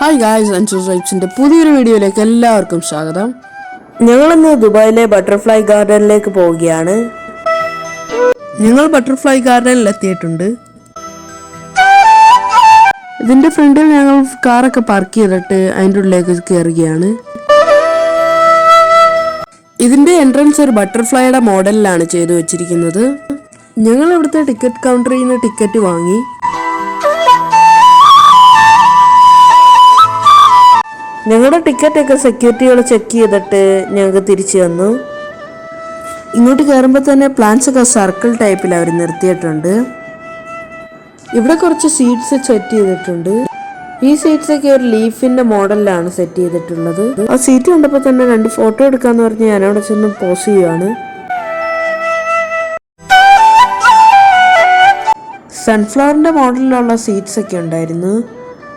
Hi guys അഞ്ചു വൈബ്സിന്റെ പുതിയൊരു വീഡിയോയിലേക്ക് എല്ലാവർക്കും സ്വാഗതം. ഞങ്ങളിന്ന് ദുബായിലെ ബട്ടർഫ്ലൈ ഗാർഡനിലേക്ക് പോവുകയാണ്. ഞങ്ങൾ ബട്ടർഫ്ലൈ ഗാർഡനിൽ എത്തിയിട്ടുണ്ട്. ഇതിന്റെ ഫ്രണ്ടിൽ ഞങ്ങൾ കാറൊക്കെ പാർക്ക് ചെയ്തിട്ട് അതിന്റെ ഉള്ളിലേക്ക് കയറുകയാണ് ഇതിന്റെ എൻട്രൻസ് ഒരു ബട്ടർഫ്ലൈയുടെ മോഡലിലാണ് ചെയ്തു വെച്ചിരിക്കുന്നത്. ഞങ്ങൾ ഇവിടുത്തെ ടിക്കറ്റ് കൗണ്ടറിൽ നിന്ന് ടിക്കറ്റ് വാങ്ങി. ഞങ്ങളുടെ ടിക്കറ്റ് ഒക്കെ സെക്യൂരിറ്റികൾ ചെക്ക് ചെയ്തിട്ട് ഞങ്ങൾക്ക് തിരിച്ചു തന്നു. ഇങ്ങോട്ട് കയറുമ്പോൾ തന്നെ പ്ലാൻസ് ഒക്കെ സർക്കിൾ ടൈപ്പിൽ അവർ നിർത്തിയിട്ടുണ്ട്. ഇവിടെ കുറച്ച് സീറ്റ്സ് സെറ്റ് ചെയ്തിട്ടുണ്ട്. ഈ സീറ്റ്സ് ഒക്കെ ഒരു ലീഫിന്റെ മോഡലിലാണ് സെറ്റ് ചെയ്തിട്ടുള്ളത്. ആ സീറ്റ് കണ്ടപ്പോൾ തന്നെ രണ്ട് ഫോട്ടോ എടുക്കാന്ന് പറഞ്ഞ് ഞാൻ അവിടെ ചെന്ന് പോസ് ചെയ്യുവാണ്. സൺഫ്ലവറിന്റെ മോഡലിലുള്ള സീറ്റ്സ് ഒക്കെ ഉണ്ടായിരുന്നു.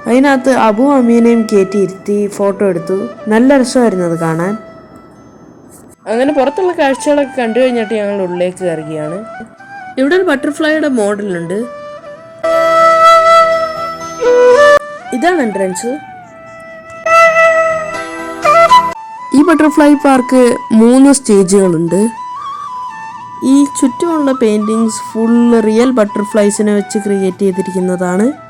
അതിനകത്ത് അബു അമീനെയും കയറ്റി ഇരുത്തി ഫോട്ടോ എടുത്തു. നല്ല രസമായിരുന്നു അത് കാണാൻ. അങ്ങനെ പുറത്തുള്ള കാഴ്ചകളൊക്കെ കണ്ടു കഴിഞ്ഞിട്ട് ഞങ്ങൾ ഉള്ളിലേക്ക് കയറുകയാണ്. ഇവിടെ ഒരു ബട്ടർഫ്ലൈയുടെ മോഡലുണ്ട്. ഇതാണ് എൻട്രൻസ്. ഈ ബട്ടർഫ്ലൈ പാർക്ക് മൂന്ന് സ്റ്റേജുകളുണ്ട്. ഈ ചുറ്റുമുള്ള പെയിന്റിങ്സ് ഫുൾ റിയൽ ബട്ടർഫ്ലൈസിനെ വെച്ച് ക്രിയേറ്റ് ചെയ്തിരിക്കുന്നതാണ്.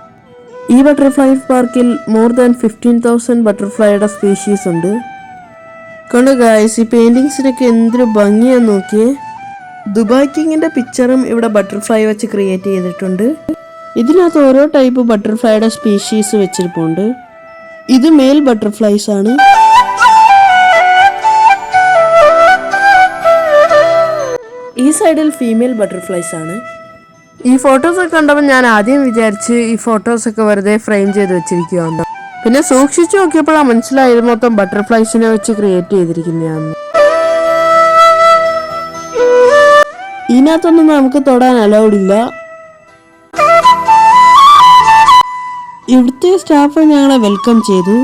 ഈ ബട്ടർഫ്ലൈ പാർക്കിൽ മോർ ദാൻ ഫിഫ്റ്റീൻ തൗസൻഡ് ബട്ടർഫ്ലൈയുടെ സ്പീഷീസ് ഉണ്ട്. കണ്ടു ഗായ്സ് ഈ പെയിന്റിങ്സിനൊക്കെ എന്തൊരു ഭംഗിയാന്ന് നോക്കിയേ. ദുബായ് കിങ്ങിന്റെ പിക്ചറും ഇവിടെ ബട്ടർഫ്ലൈ വെച്ച് ക്രിയേറ്റ് ചെയ്തിട്ടുണ്ട്. ഇതിനകത്ത് ഓരോ ടൈപ്പ് ബട്ടർഫ്ലൈയുടെ സ്പീഷീസ് വെച്ചിരിപ്പുണ്ട്. ഇത് മെയിൽ ബട്ടർഫ്ലൈസ് ആണ്. ഈ സൈഡിൽ ഫീമെയിൽ ബട്ടർഫ്ലൈസ് ആണ്. ഈ ഫോട്ടോസൊക്കെ കണ്ടപ്പോൾ ഞാൻ ആദ്യം വിചാരിച്ച് ഈ ഫോട്ടോസൊക്കെ വെറുതെ ഫ്രെയിം ചെയ്ത് വെച്ചിരിക്കുകയാണ് പിന്നെ സൂക്ഷിച്ചു നോക്കിയപ്പോഴാണ് മനസ്സിലായത് മൊത്തം ബട്ടർഫ്ലൈസിനെ വെച്ച് ക്രിയേറ്റ് ചെയ്തിരിക്കുന്നതാണ്. ഇതിനകത്തൊന്നും നമുക്ക് തൊടാൻ അലൗഡ് ഇല്ല. ഇവിടുത്തെ സ്റ്റാഫ് ഞങ്ങളെ വെൽക്കം ചെയ്തു.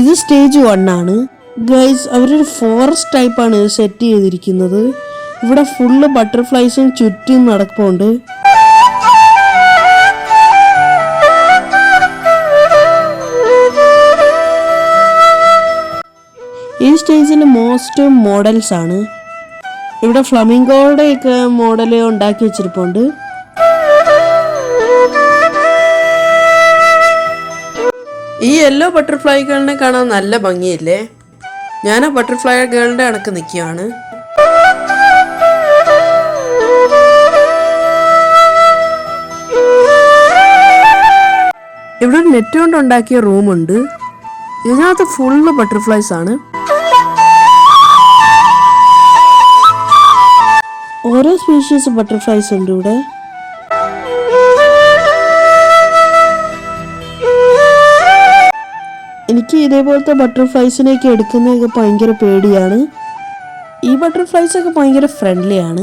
ഇത് സ്റ്റേജ് വൺ ആണ്. ഗൈസ് അവരൊരു ഫോറസ്റ്റ് ടൈപ്പാണ് സെറ്റ് ചെയ്തിരിക്കുന്നത്. ഇവിടെ ഫുള്ള് ബട്ടർഫ്ലൈസും ചുറ്റും നടക്കുന്നുണ്ട്. ഈ സ്റ്റേജിൽ മോസ്റ്റ് മോഡൽസ് ആണ്. ഇവിടെ ഫ്ലമിംഗോയുടെ ഒക്കെ മോഡൽ ഉണ്ടാക്കി വെച്ചിരിപ്പുണ്ട്. ഈ യെല്ലോ ബട്ടർഫ്ലൈകളിനെ കാണാൻ നല്ല ഭംഗിയില്ലേ? ഞാൻ ആ ബട്ടർഫ്ലൈ ഗേളിന്റെ അടക്ക് നിൽക്കുകയാണ് ഇവിടെ ഒരു നെറ്റ് കൊണ്ട് ഉണ്ടാക്കിയ റൂമുണ്ട് ഇതിനകത്ത് ഫുള്ള് ബട്ടർഫ്ലൈസ് ആണ്. ഓരോ സ്പീഷീസ് ബട്ടർഫ്ലൈസ് ഉണ്ട് ഇവിടെ. എനിക്ക് ഇതേപോലത്തെ ബട്ടർഫ്ലൈസിനെയൊക്കെ എടുക്കുന്നതൊക്കെ ഭയങ്കര പേടിയാണ്. ഈ ബട്ടർഫ്ലൈസ് ഒക്കെ ഭയങ്കര ഫ്രണ്ട്ലി ആണ്.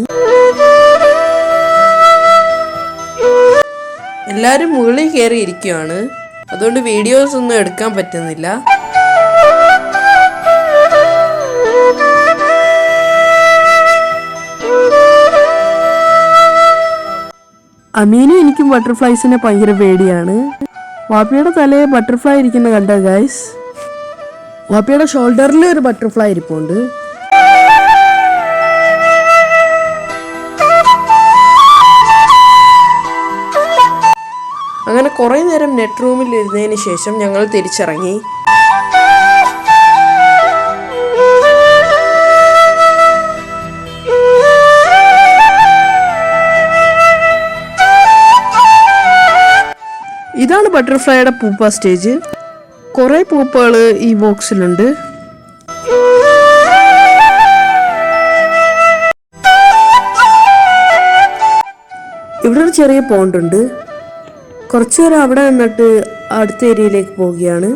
എല്ലാവരും മുകളിൽ കയറി ഇരിക്കുകയാണ് അതുകൊണ്ട് വീഡിയോസ് ഒന്നും എടുക്കാൻ പറ്റുന്നില്ല. അമീനും എനിക്കും ബട്ടർഫ്ലൈസിനെ ഭയങ്കര പേടിയാണ്. വാപ്പിയുടെ തലയെ ബട്ടർഫ്ലൈ ഇരിക്കുന്ന കണ്ട ഗൈസ് വാപ്പിയുടെ ഷോൾഡറിൽ ഒരു ബട്ടർഫ്ലൈ ഇരിപ്പുണ്ട്. അങ്ങനെ കുറേ നേരം നെറ്റ് റൂമിൽ ഇരുന്നതിന് ശേഷം ഞങ്ങൾ തിരിച്ചിറങ്ങി. ബട്ടർഫ്ലൈയുടെ പൂപ്പ സ്റ്റേജ്. കുറേ പൂപ്പകൾ ഈ ബോക്സിലുണ്ട്. ഇവിടെ ഒരു ചെറിയ പോണ്ടുണ്ട്. കുറച്ചു നേരം അവിടെ നിന്നിട്ട് അടുത്ത ഏരിയയിലേക്ക് പോവുകയാണ്.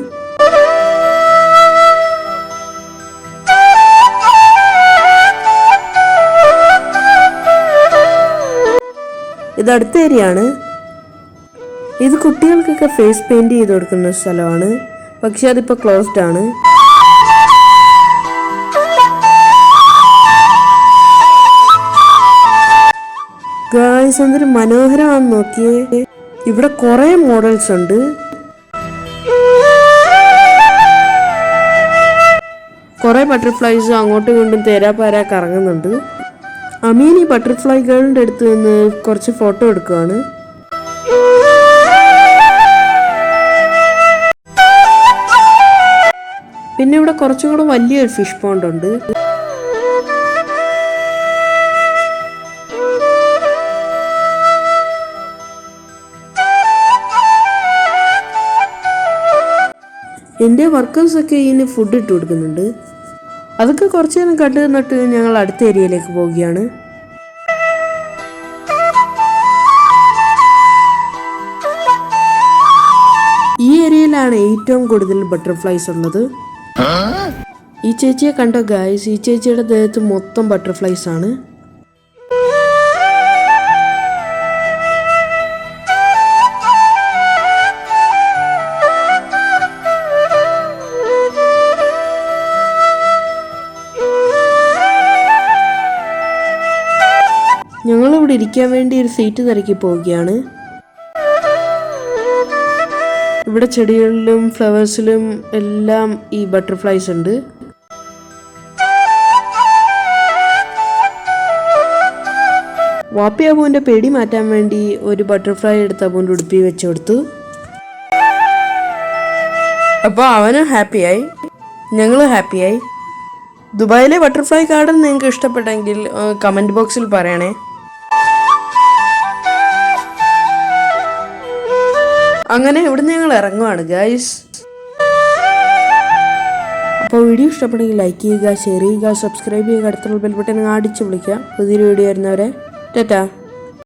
ഇത് അടുത്ത ഏരിയ ആണ് ഇത് കുട്ടികൾക്കൊക്കെ ഫേസ് പെയിന്റ് ചെയ്ത് കൊടുക്കുന്ന സ്ഥലമാണ്. പക്ഷെ അതിപ്പോ ക്ലോസ്ഡ് ആണ്. ഗായ്സ് എന്തൊരു മനോഹരമാണ് നോക്കിയേ. ഇവിടെ കുറേ മോഡൽസ് ഉണ്ട്. കുറേ ബട്ടർഫ്ലൈസ് അങ്ങോട്ടും ഇങ്ങോട്ടും തേരാപ്പാര കറങ്ങുന്നുണ്ട്. അമീൻ ഈ ബട്ടർഫ്ലൈകളുടെ അടുത്ത് നിന്ന് കുറച്ച് ഫോട്ടോ എടുക്കുകയാണ് പിന്നെ ഇവിടെ കുറച്ചും കൂടെ വലിയൊരു ഫിഷ് പോണ്ട് ഉണ്ട്. എന്റെ വർക്കേഴ്സൊക്കെ ഇതിന് ഫുഡ് ഇട്ട് കൊടുക്കുന്നുണ്ട്. അതൊക്കെ കുറച്ച് നേരം കണ്ടു നിന്നിട്ട് ഞങ്ങൾ അടുത്ത ഏരിയയിലേക്ക് പോവുകയാണ്. ഈ ഏരിയയിലാണ് ഏറ്റവും കൂടുതൽ ബട്ടർഫ്ലൈസ് ഉള്ളത്. ഈ ചേച്ചിയെ കണ്ട ഗായ്സ് ഈ ചേച്ചിയുടെ ദേഹത്ത് മൊത്തം ബട്ടർഫ്ലൈസ് ആണ്. ഞങ്ങളിവിടെ ഇരിക്കാൻ വേണ്ടി ഒരു സീറ്റ് തിരക്കി പോവുകയാണ്. ഇവിടെ ചെടികളിലും ഫ്ലവേഴ്സിലും എല്ലാം ഈ ബട്ടർഫ്ലൈസ് ഉണ്ട്. വാപ്പി അബുവിന്റെ പേടി മാറ്റാൻ വേണ്ടി ഒരു ബട്ടർഫ്ലൈ എടുത്ത് അബുവിന്റെ ഉടുപ്പി വെച്ച് കൊടുത്തു. അപ്പോൾ അവനും ഹാപ്പിയായി. ഞങ്ങൾ ഹാപ്പിയായി. ദുബായിലെ ബട്ടർഫ്ലൈ ഗാർഡൻ നിങ്ങൾക്ക് ഇഷ്ടപ്പെട്ടെങ്കിൽ കമന്റ് ബോക്സിൽ പറയണേ. അങ്ങനെ ഇവിടുന്ന് ഞങ്ങൾ ഇറങ്ങുവാണ് ഗൈസ് അപ്പോൾ വീഡിയോ ഇഷ്ടപ്പെട്ടെങ്കിൽ ലൈക്ക് ചെയ്യുക ഷെയർ ചെയ്യുക സബ്സ്ക്രൈബ് ചെയ്യുക അടുത്തുള്ള ബെൽബട്ടൻ അടിച്ച് വിളിക്കുക പുതിയൊരു വീഡിയോ വരുന്നവരെ ടാറ്റാ.